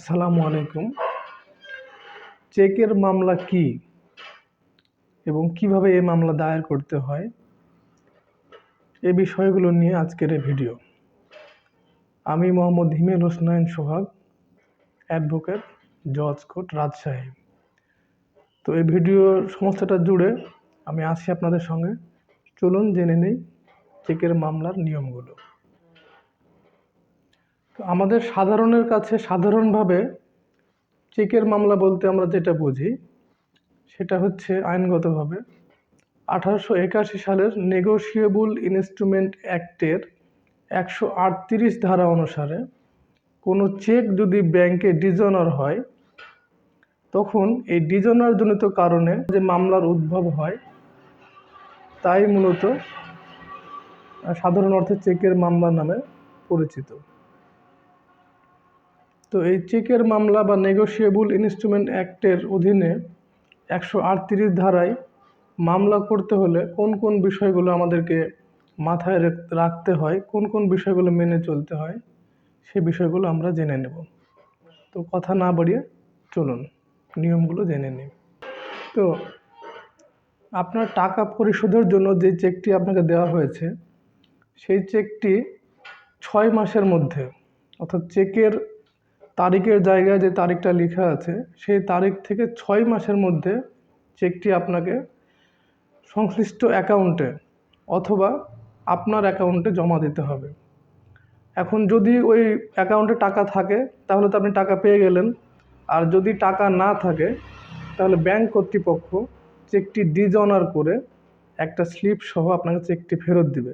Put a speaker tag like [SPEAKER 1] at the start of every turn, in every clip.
[SPEAKER 1] আসসালামু আলাইকুম। চেকের মামলা কি এবং কীভাবে এই মামলা দায়ের করতে হয়? এই বিষয়গুলো নিয়ে আজকের এই ভিডিও। আমি মোহাম্মদ হিমেল হোসনাইন সোহাগ, অ্যাডভোকেট জজ কোর্ট রাজশাহী। তো এই ভিডিওর সমস্তটা জুড়ে আমি আসি আপনাদের সঙ্গে। চলুন জেনে নেই চেকের মামলার নিয়মগুলো। তো আমাদের সাধারণের কাছে সাধারণভাবে চেকের মামলা বলতে আমরা যেটা বুঝি, সেটা হচ্ছে আইনগতভাবে। আঠারোশো একাশি সালের নেগোশিয়েবল ইনস্ট্রুমেন্ট অ্যাক্টের একশো আটত্রিশ ধারা অনুসারে কোনো চেক যদি ব্যাংকে ডিজনার হয়, তখন এই ডিজনার জনিত কারণে যে মামলার উদ্ভব হয়, তাই মূলত সাধারণ অর্থে চেকের মামলা নামে পরিচিত। তো এই চেকের মামলা বা নেগোশিয়েবল ইনস্ট্রুমেন্ট অ্যাক্টের অধীনে একশো আটত্রিশ ধারায় মামলা করতে হলে কোন কোন বিষয়গুলো আমাদেরকে মাথায় রাখতে হয়, কোন কোন বিষয়গুলো মেনে চলতে হয়, সে বিষয়গুলো আমরা জেনে নেব। তো কথা না বাড়িয়ে চলুন, নিয়মগুলো জেনে নিই। তো আপনার টাকা পরিশোধের জন্য যে চেকটি আপনাকে দেওয়া হয়েছে, সেই চেকটি ছয় মাসের মধ্যে, অর্থাৎ চেকের তারিখের জায়গায় যে তারিখটা লেখা আছে, সেই তারিখ থেকে ছয় মাসের মধ্যে চেকটি আপনাকে সংশ্লিষ্ট অ্যাকাউন্টে অথবা আপনার অ্যাকাউন্টে জমা দিতে হবে। এখন যদি ওই অ্যাকাউন্টে টাকা থাকে, তাহলে তো আপনি টাকা পেয়ে গেলেন। আর যদি টাকা না থাকে, তাহলে ব্যাংক কর্তৃপক্ষ চেকটি ডিজনার করে একটা স্লিপ সহ আপনাকে চেকটি ফেরত দিবে।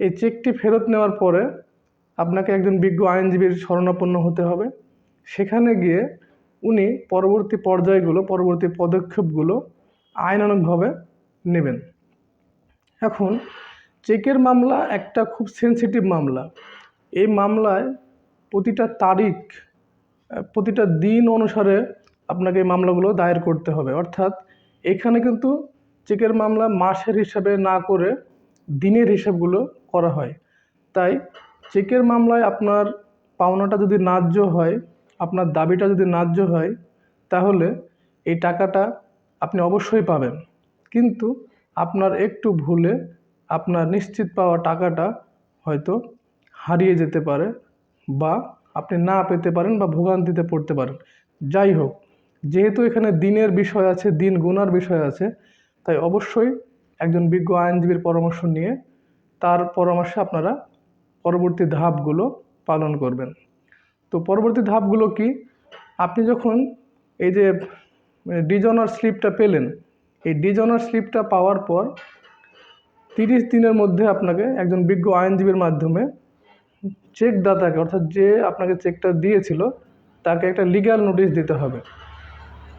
[SPEAKER 1] এই চেকটি ফেরত নেওয়ার পরে আপনাকে একজন বিজ্ঞ আইনজীবীর শরণাপন্ন হতে হবে। সেখানে গিয়ে উনি পরবর্তী পর্যায়গুলো, পরবর্তী পদক্ষেপগুলো আইনানুগভাবে নেবেন। এখন, চেকের মামলা একটা খুব সেনসিটিভ মামলা। এই মামলায় প্রতিটা তারিখ, প্রতিটা দিন অনুসারে আপনাকে এই মামলাগুলো দায়ের করতে হবে। অর্থাৎ এখানে কিন্তু চেকের মামলা মাসের হিসাবে না করে দিনের হিসাবগুলো করা হয়। তাই চেকের মামলায় আপনার পাওনাটা যদি ন্যায্য হয়, আপনার দাবিটা যদি ন্যায্য হয়, তাহলে এই টাকাটা আপনি অবশ্যই পাবেন। কিন্তু আপনার একটু ভুলে আপনার নিশ্চিত পাওয়া টাকাটা হয়তো হারিয়ে যেতে পারে বা আপনি না পেতে পারেন বা ভোগান্তিতে পড়তে পারেন। যাই হোক, যেহেতু এখানে দিনের বিষয় আছে, দিন গুনার বিষয় আছে, তাই অবশ্যই একজন বিজ্ঞ আইনজীবীর পরামর্শ নিয়ে তার পরামর্শে আপনারা পরবর্তী ধাপগুলো পালন করবেন। তো পরবর্তী ধাপগুলো কি? আপনি যখন এই যে ডিজনার স্লিপটা পেলেন, এই ডিজনার স্লিপটা পাওয়ার পর তিরিশ দিনের মধ্যে আপনাকে একজন বিজ্ঞ আইনজীবীর মাধ্যমে চেক দাতাকে, অর্থাৎ যে আপনাকে চেকটা দিয়েছিল, তাকে একটা লিগ্যাল নোটিশ দিতে হবে।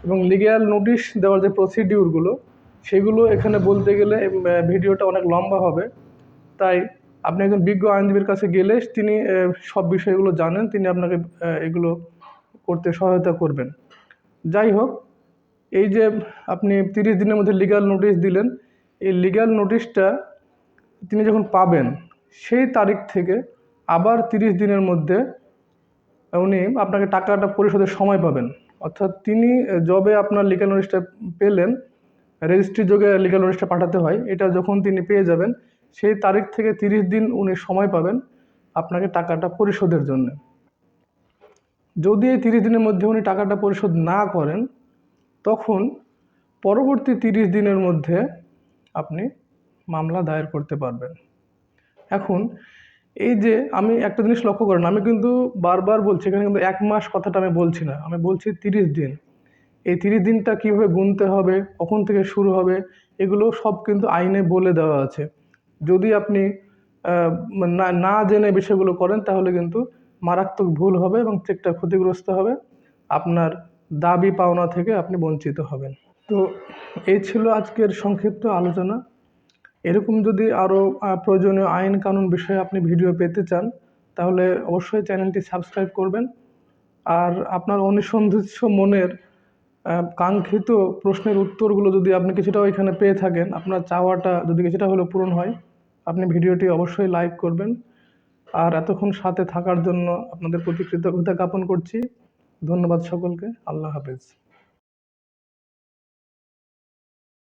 [SPEAKER 1] এবং লিগ্যাল নোটিশ দেওয়ার যে প্রসিডিউরগুলো, সেগুলো এখানে বলতে গেলে ভিডিওটা অনেক লম্বা হবে। তাই আপনি একজন বিজ্ঞ আইনজীবীর কাছে গেলে তিনি সব বিষয়গুলো জানেন, তিনি আপনাকে এগুলো করতে সহায়তা করবেন। যাই হোক, এই যে আপনি তিরিশ দিনের মধ্যে লিগ্যাল নোটিশ দিলেন, এই লিগ্যাল নোটিশটা তিনি যখন পাবেন, সেই তারিখ থেকে আবার তিরিশ দিনের মধ্যে উনি আপনাকে টাকাটা পরিশোধের সময় পাবেন। অর্থাৎ তিনি জবে আপনার লিগাল নোটিশটা পেলেন রেজিস্ট্রি যোগে লিগ্যাল নোটিশটা পাঠাতে হয়, এটা যখন তিনি পেয়ে যাবেন সেই তারিখ থেকে তিরিশ দিন উনি সময় পাবেন আপনাকে টাকাটা পরিশোধের জন্য। যদি এই তিরিশ দিনের মধ্যে উনি টাকাটা পরিশোধ না করেন, তখন পরবর্তী তিরিশ দিনের মধ্যে আপনি মামলা দায়ের করতে পারবেন। এখন, এই যে আমি একটা জিনিস লক্ষ্য করেন, আমি কিন্তু বারবার বলছি, এখানে কিন্তু এক মাস কথাটা আমি বলছি না, আমি বলছি তিরিশ দিন। এই তিরিশ দিনটা কীভাবে গুনতে হবে, কখন থেকে শুরু হবে, এগুলো সব কিন্তু আইনে বলে দেওয়া আছে। যদি আপনি না না জেনে বিষয়গুলো করেন, তাহলে কিন্তু মারাত্মক ভুল হবে এবং চেকটা ক্ষতিগ্রস্ত হবে। আপনার দাবি পাওনা থেকে আপনি বঞ্চিত হবেন। তো এই ছিল আজকের সংক্ষিপ্ত আলোচনা। এরকম যদি আরও প্রয়োজনীয় আইন কানুন বিষয়ে আপনি ভিডিও পেতে চান, তাহলে অবশ্যই চ্যানেলটি সাবস্ক্রাইব করবেন। আর আপনার অনুসন্ধিৎস মনের কাঙ্ক্ষিত প্রশ্নের উত্তরগুলো যদি আপনি কিছুটা এখানে পেয়ে থাকেন, আপনার চাওয়াটা যদি কিছুটা হলেও পূরণ হয় আপনি ভিডিওটি অবশ্যই লাইক করবেন। আর এতক্ষণ সাথে থাকার জন্য আপনাদের প্রতি কৃতজ্ঞতা জ্ঞাপন করছি। ধন্যবাদ সকলকে। আল্লাহ হাফেজ।